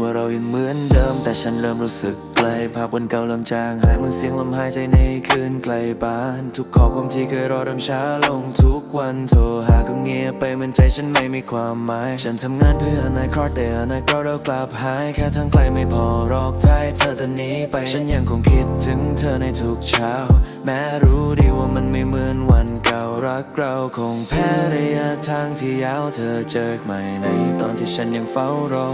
ว่าเรายังเหมือนเดิม แต่ฉันเริ่มรู้สึกไกลภาพวันเก่าเริ่มจางหายเหมือนเสียงลมหายใจในคืนไกลบ้าน ทุกข้อความที่เคยรอเริ่มช้าลงทุกวันโทรหาก็เงียบไปเหมือนใจฉันไม่มีความหมาย ฉันทำงานเพื่ออนาคตแต่อนาคตเรากลับหายแค่ทางไกลไม่พอหรอกใจเธอจะหนีไป ฉันยังคงคิดถึงเธอในทุกเช้า แม้รู้ดีว่ามันไม่เหมือนวันเก่ารักเราคงแพ้ระยะทางที่ยาวเธอเจอใหม่ในตอนที่ฉันยังเฝ้ารอ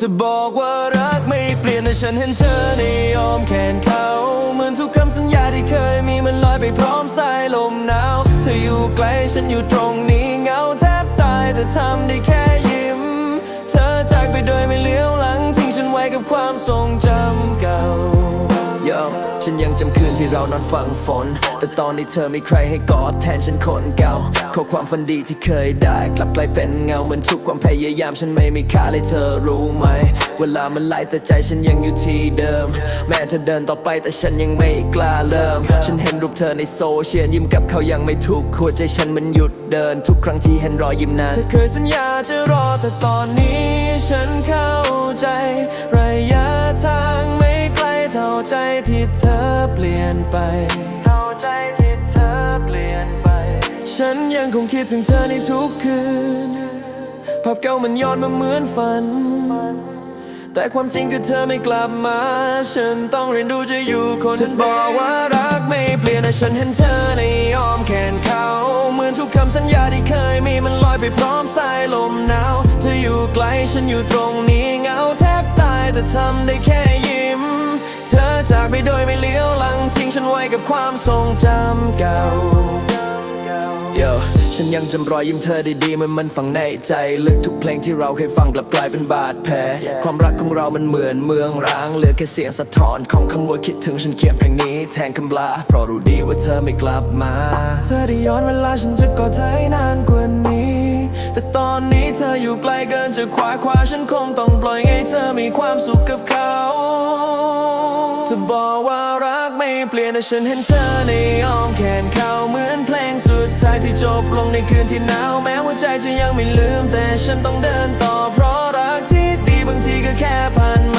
จะบอกว่ารักไม่เปลี่ยนแต่ฉันเห็นเธอในยอมแขนเขาเหมือนทุกคำสัญญาที่เคยมีมันลอยไปพร้อมสายลมหนาว เธออยู่ไกลฉันอยู่ตรงนี้เหงาแทบตายแต่ทำได้แค่ยิ้ม เธอจากไปโดยไม่เลี้ยวหลังทิ้งฉันไว้กับความทรงจำคืนที่เรานอนฟังฝน แต่ตอนนี้เธอไม่ใครให้กอดแทนฉันคนเก่าขอความฝันดีที่เคยได้ กลับกลายเป็นเงาเหมือนทุกความพยายามฉันไม่มีค่าเลยเธอรู้ไหม เวลามันไล่แต่ใจฉันยังอยู่ที่เดิม แม้เธอเดินต่อไปแต่ฉันยังไม่กล้าเริ่ม ฉันเห็นรูปเธอในโซเชียลยิ้มกับเขายังไม่ถูกหัวใจฉันมันหยุดเดิน ทุกครั้งที่เห็นรอยยิ้มนั้นเธอเคยสัญญาจะรอแต่ตอนนี้ฉันเข้าใจ ใจที่เธอเปลี่ยนไปเท่าใจที่เธอเปลี่ยนไป ฉันยังคงคิดถึงเธอในทุกคืน ภาพเก่ามันย้อนมาเหมือนฝัน แต่ความจริงคือเธอไม่กลับมา ฉันต้องเรียนรู้จะอยู่คนเธอบอกว่ารักไม่เปลี่ยนแต่ฉันเห็นเธอในอ้อมแขนเขาเหมือนทุกคำสัญญาที่เคยมีมันลอยไปพร้อมสายลมหนาว เธออยู่ไกลฉันอยู่ตรงนี้เหงาแทบตายแต่ทำได้แค่ เธอจากไปโดยไม่เลี้ยวหลังทิ้งฉันไว้กับความทรงจำเก่า Yo ฉันยังจำรอยยิ้มเธอได้ดีมันมันฝังในใจ ลึกทุกเพลงที่เราเคยฟังกลับกลายเป็นบาดแผล ความรักของเรามันเหมือนเมืองร้างเหลือแค่เสียงสะท้อนของคำว่าคิดถึงฉันเขียนเพลงนี้ แทนคำลาเพราะรู้ดีว่าเธอไม่กลับมา เธอได้ย้อนเวลาฉันจะกอดเธอให้นานกว่านี้ แต่ตอนนี้เธออยู่ไกลเกินจะคว้าคว้าฉันคงต้องปล่อยให้เธอมีความสุขกับเขา ธอบอกว่ารักไม่เปลี่ยนแต่ฉันเห็นเธอในอ้อมแขนเขาเหมือนเพลงสุดท้ายที่จบลงในคืนที่หนาวแม้หัวใจจะยังไม่ลืม แต่ฉันต้องเดินต่อเพราะรักที่ดีบางทีก็แค่พัน